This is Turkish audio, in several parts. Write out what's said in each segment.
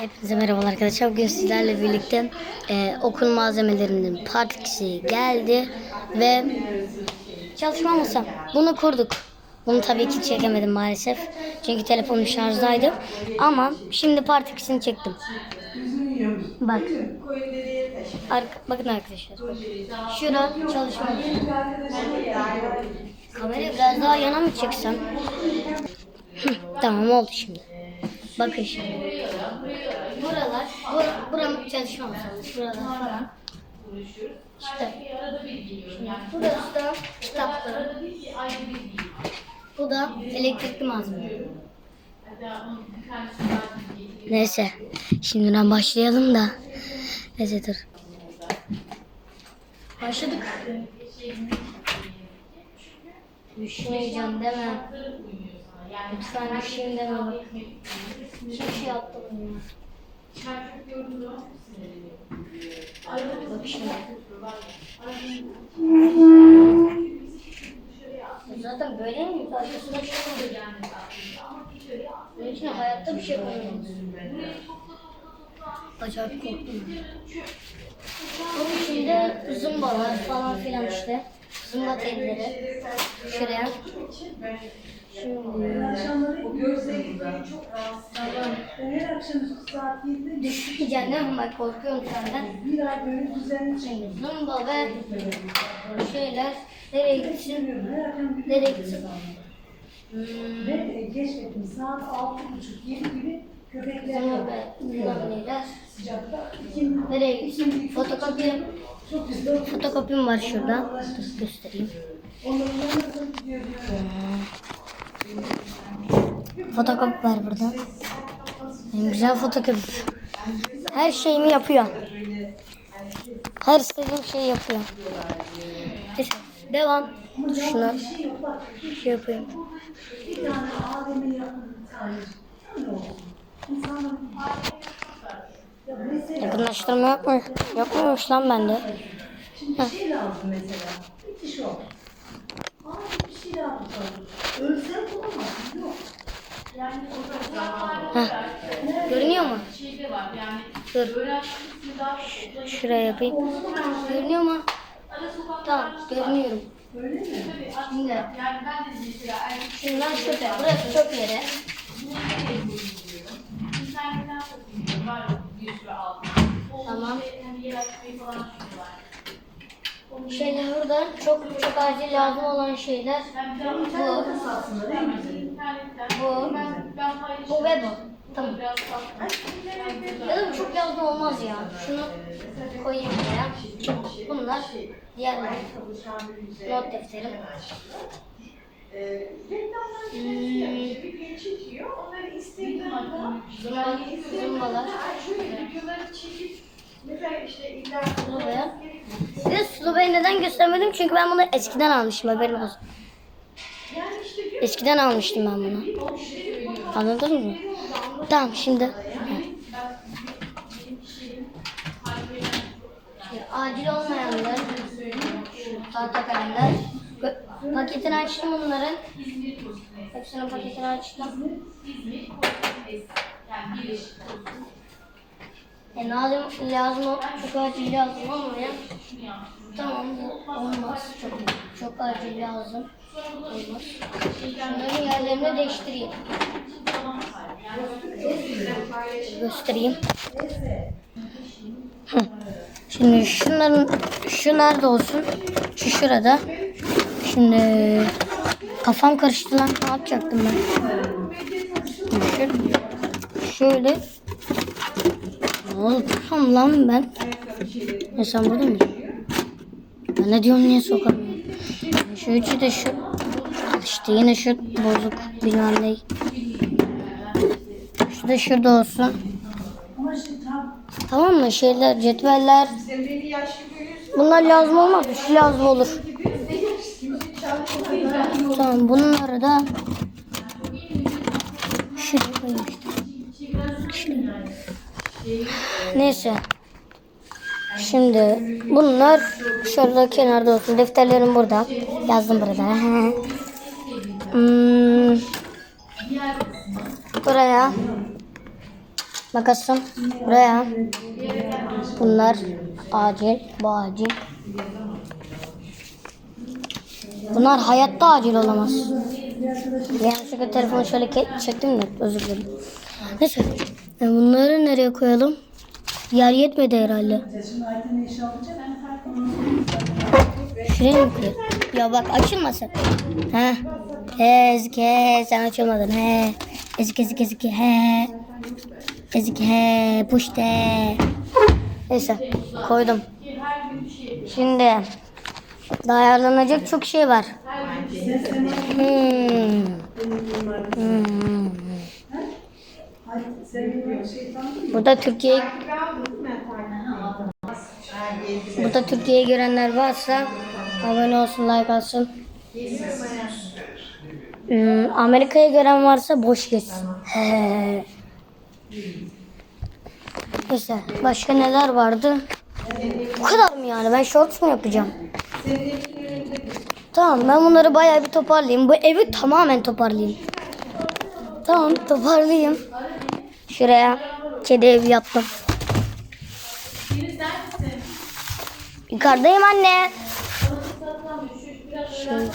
Hepinize merhaba arkadaşlar. Bugün sizlerle birlikte e, okul malzemelerinin part 2'si geldi ve çalışma masam. Bunu kurduk. Bunu tabii ki çekemedim maalesef. Çünkü telefonum şarjdaydı. Ama şimdi part 2'sini çektim. Bak. Arka, bakın arkadaşlar. Şurada çalışma masası. Kamerayı biraz daha yana mı çeksem? Tamam oldu şimdi. Bakın şimdi. Buralar, bura, buranın çalışma. Buralar falan. İşte. Şimdi burası da kitapları. Bu da elektrikli malzeme. Neyse. Şimdiden başlayalım da. Neyse dur. Başladık. Düşmeyeceğim deme. Lütfen düşeyim deme bak. Hiçbir şey yaptım ya. Bak şimdi. Zaten böyle mi? Arkasına bir şey oluyor yani. Bunun için hayatta bir şey koyamaz. Acayip korktum. Bunun içinde zımbalar falan filan işte. Zımba telleri. Şuraya. Şimdi Akşamları gözleri çok rahatsız. Ben her akşam saat 7'de düşmeyeceğim değil mi? Ben korkuyorum senden. zımba ve şeyler nereye gitsin? Nereye gitsin? Hmm, Ve keşfettim saat 6.30-7 gibi köpekler zımba ve. İkindi Nereye gitsin? Fotokopi. Fotokopim var şurada. Göstereyim. Fotokopi var burada. Güzel fotokopi. Her şeyimi yapıyor. Her istediğim şeyi yapıyor. Devam. Şuna şey yapayım. Bir tane Yakınlaştırma yok mu? Yok muymuş lan bende? Şimdi bir şey lazım mesela. Bir tişört. Aa bir şey lazım. Ölsem bulamazsın. Yok. Heh. Görünüyor mu? Dur. Şuraya yapayım. Görünüyor mu? Tamam, görünüyorum. Öyle mi? Şimdi, şimdi ben şurada, burası Tamam. Şeyler burada çok çok acil lazım olan şeyler. Bu, bu, bu ve bu. Tamam. Ya da bu çok lazım olmaz ya. Şunu koyayım buraya. Bunlar diğerleri. Not defterim. Ee, reklamlar hmm. genç çekiyor. Onları Instagram'da Zımba, zımbalar. şöyle videoları çekip mesela işte illa. Size Slovenya'yı neden göstermedim? Çünkü ben bunu eskiden almıştım haberin olsun. yani işte diyor Eskiden almıştım ben bunu. Anladın mı? Tamam şimdi. Acil olmayanlar, tahta kalemler. Paketini açtım bunların. Hepsinin paketini açtım. E, lazım, lazım, çok acil lazım olmayan. Tamam bu olmaz. Çok, çok acil lazım. Olmaz. Şunların yerlerini değiştireyim. Göstereyim. Şimdi şunların şu nerede olsun? Şu şurada. Şimdi kafam karıştı lan. Ne yapacaktım ben? Şöyle. Ne oldu lan ben? Ne sen burada mı? Ben ne diyorum niye sokamıyorum? Şu üçü de şu. İşte yine şu bozuk bilmem ne. Şu da şurada olsun. Tamam mı? Şeyler, cetveller. Bunlar lazım olmaz. Şu lazım olur. Tamam bunları da şuraya koyayım. Neyse. Şimdi bunlar şurada kenarda olsun. Defterlerim burada. Yazdım burada. hmm, buraya Makasım buraya. Bunlar acil. Bu acil. Bunlar hayatta acil olamaz. Yanlışlıkla telefonu şöyle çektim de özür dilerim. Neyse. Bunları nereye koyalım? Yer yetmedi herhalde. Şuraya mı koyalım? Ya bak açılmasın. Ha. Ezgi he sen açılmadın he. Ezgi Ezgi Ezgi he. Ezgi he puşte. Neyse koydum. Şimdi daha ayarlanacak çok şey var. Hmm. Hmm. Burada Türkiye Burada Türkiye'yi görenler varsa abone olsun, like alsın. Hmm, Amerika'yı gören varsa boş geçsin. Neyse başka neler vardı? Bu kadar mı yani? Ben shorts mu yapacağım? Tamam ben bunları bayağı bir toparlayayım. Bu evi tamamen toparlayayım. Tamam toparlayayım. Şuraya kedi evi yaptım. Yukarıdayım anne. Şöyle.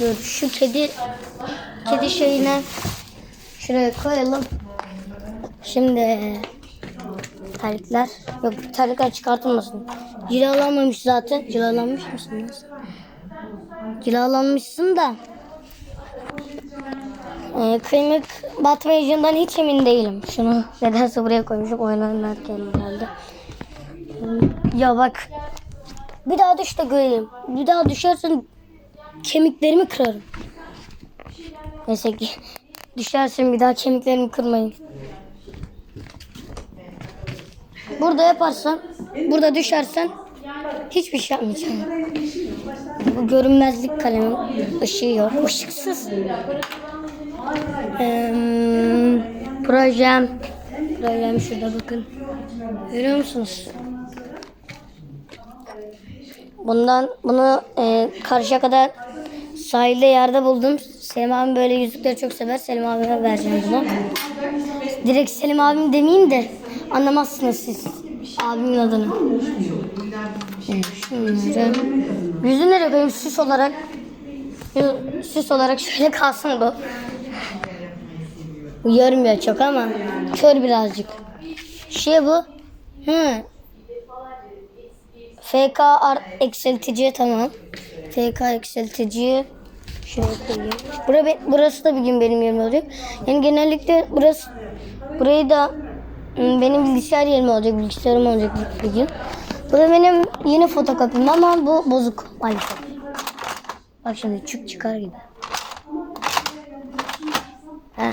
Dur şu kedi kedi şeyine şuraya koyalım. Şimdi terlikler yok terlikler çıkartılmasın. Cilalanmamış zaten. Cilalanmış mısınız? Cilalanmışsın da. Ee, kıymık batmayacağından hiç emin değilim. Şunu nedense buraya koymuşum oynanırken herhalde. Ya bak. Bir daha düş de göreyim. Bir daha düşersen kemiklerimi kırarım. Neyse ki düşersin bir daha kemiklerimi kırmayın. Burada yaparsan, burada düşersen hiçbir şey yapmayacağım. Bu görünmezlik kalemim. Işığı yok. Işıksız. Eee, projem. Projem şurada bakın. Görüyor musunuz? Bundan bunu e, karşıya kadar sahilde yerde buldum. Selim abim böyle yüzükleri çok sever. Selim abime vereceğim bunu. Direkt Selim abim demeyeyim de anlamazsınız siz abimin adını. Evet, şunları. Yüzü nereye koyayım süs olarak? Süs olarak şöyle kalsın bu. Görmüyor çok ama kör birazcık. Şey bu. Hı. FK eksiltici tamam. FK eksiltici şuraya koyayım. Bura, burası da bir gün benim yerim olacak. Yani genellikle burası burayı da benim bilgisayar yerim olacak. Bilgisayarım olacak bir gün. Bu da benim yeni fotokopim ama bu bozuk maalesef. Bak şimdi çık çıkar gibi. He.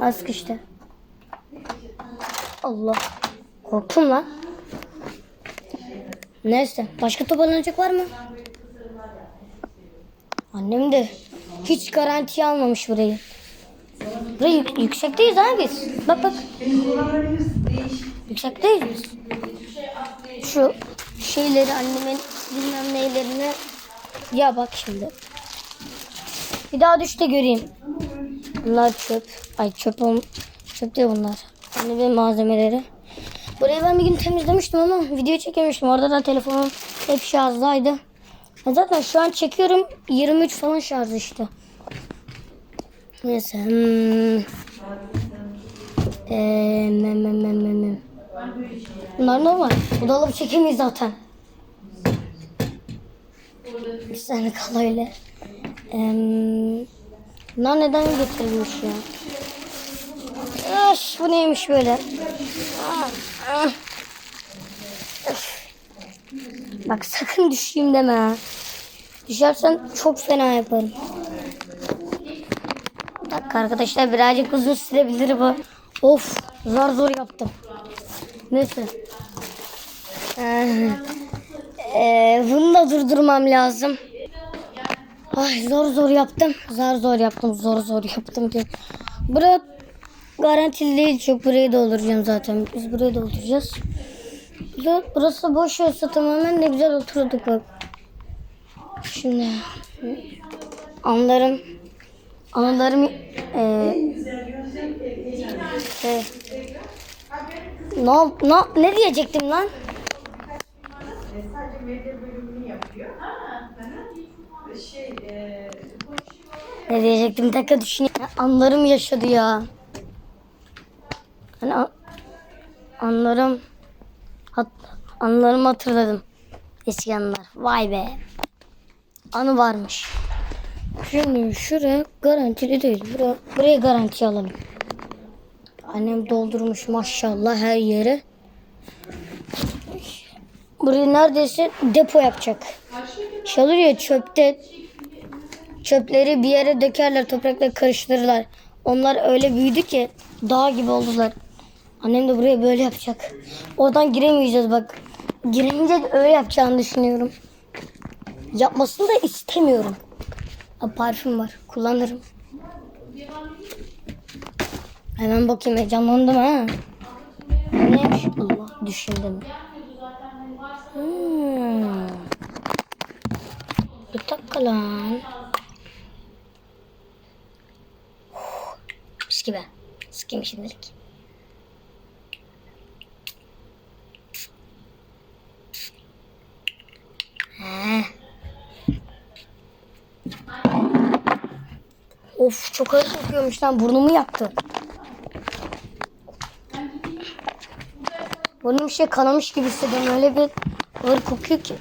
Az sıkıştı. Allah. Korktum lan. Neyse. Başka toparlanacak var mı? Annem de hiç garantiye almamış burayı. Burayı yük- yüksekteyiz ha biz. Bak bak. Yüksekteyiz biz. Şu şeyleri annemin bilmem neylerini ya bak şimdi. Bir daha düş de göreyim. Bunlar çöp. Ay çöp ol çöp değil bunlar. Annemin malzemeleri. Burayı ben bir gün temizlemiştim ama video çekemiştim. Orada da telefonum hep şarjdaydı. Zaten şu an çekiyorum 23 falan şarj işte. Neyse. Hmm. Ee, mem, mem, mem, mem. Bunlar normal. Bu dolabı çekemeyiz zaten. Bir saniye kal öyle. Ee, bunlar neden getirilmiş ya? Öf, bu neymiş böyle? Ah, ah. Bak sakın düşeyim deme ha. Düşersen çok fena yaparım. Bir dakika arkadaşlar birazcık uzun sürebilir bu. Of zor zor yaptım. Neyse. Ee, ee, bunu da durdurmam lazım. Ay zor zor yaptım. Zor zor yaptım. Zor zor yaptım ki. Bura garantili değil çok. Burayı dolduracağım zaten. Biz burayı dolduracağız. Burası boş olsa tamamen ne güzel otururduk bak. Şimdi anlarım Anılarım e, şey, ne, ne, ne diyecektim lan? Ne diyecektim bir dakika düşüneyim. Anlarım yaşadı ya. Hani an- anlarım hat, anlarımı hatırladım. Eski anılar. Vay be. Anı varmış. Şimdi şuraya garantili değil. Buraya, buraya garanti alalım. Annem doldurmuş maşallah her yeri. Burayı neredeyse depo yapacak. Çalır ya çöpte çöpleri bir yere dökerler, toprakla karıştırırlar. Onlar öyle büyüdü ki dağ gibi oldular. Annem de buraya böyle yapacak. Oradan giremeyeceğiz bak. Girince öyle yapacağını düşünüyorum. Yapmasını da istemiyorum. Ha, parfüm var. Kullanırım. Hemen bakayım heyecanlandım ha. Neymiş? Allah düşündüm. Hmm. Bir dakika lan. Mis gibi. Sıkayım şimdilik. He. Of çok acı kokuyormuş lan burnumu yaktı. Burnum şey kanamış gibi hissediyorum öyle bir ağır kokuyor ki.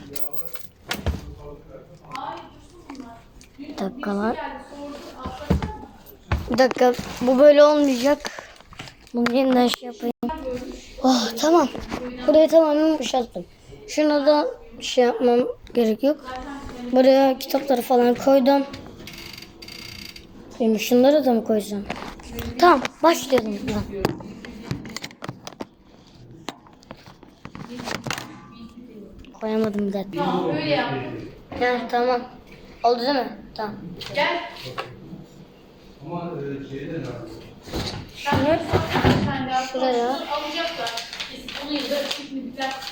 Bir dakika lan. Bir dakika bu böyle olmayacak. Bunu yeniden şey yapayım. Oh tamam. Burayı tamamen boşalttım. Şuna da şey yapmam gerek yok. Buraya kitapları falan koydum. Şimdi şunları da mı koysam? Tamam başlayalım. buradan. Koyamadım bir dakika. Tamam öyle yap. Ha, tamam. Oldu değil mi? Tamam. Gel. Ama e, şeyden Şunu Şuraya. alacaklar.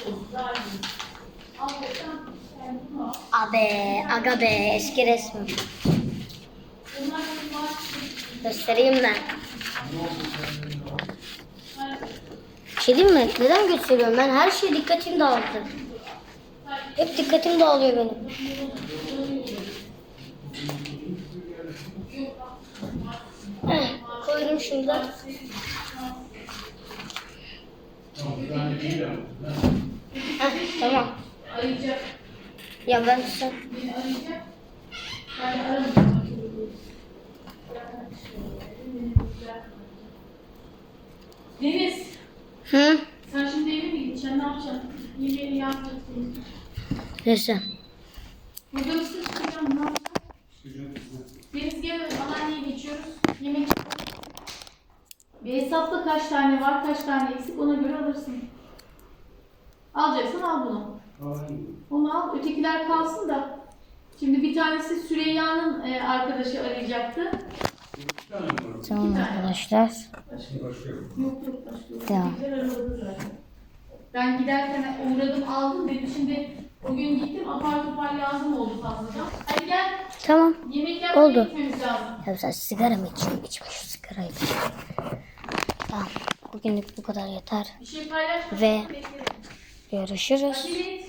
Olsun. Daha. Abe, aga be eski resmim. Göstereyim ben. Bir şey mi? Neden gösteriyorum? Ben her şeye dikkatim dağıldı. Hep dikkatim dağılıyor benim. Eh, koydum şimdi. Heh, tamam. Ya ben sen. Deniz, Hı? sen şimdi eve mi gideceksin? Ne yapacaksın? Yemeğini yapacaksın. Neyse. Burada mısın? Çıkacağım. Ne yapacaksın? Deniz gel anneanneye geçiyoruz. Yemek Bir hesapla kaç tane var, kaç tane eksik ona göre alırsın. Alacaksan al bunu. Onu al, ötekiler kalsın da. Şimdi bir tanesi Süreyya'nın e, arkadaşı arayacaktı. Tamam arkadaşlar. Yok yok başka yok. Tamam. Zaten. Ben giderken uğradım aldım dedi. Şimdi o gün gittim apar topar lazım oldu fazladan. Hadi gel Tamam. yemek yapmaya Oldu. gitmemiz lazım. Ya sen sigara mı içiyorsun? İçme şu sigarayı. Tamam. Bugünlük bu kadar yeter. Bir şey paylaş. Ve-. Görüşürüz. Hadi git.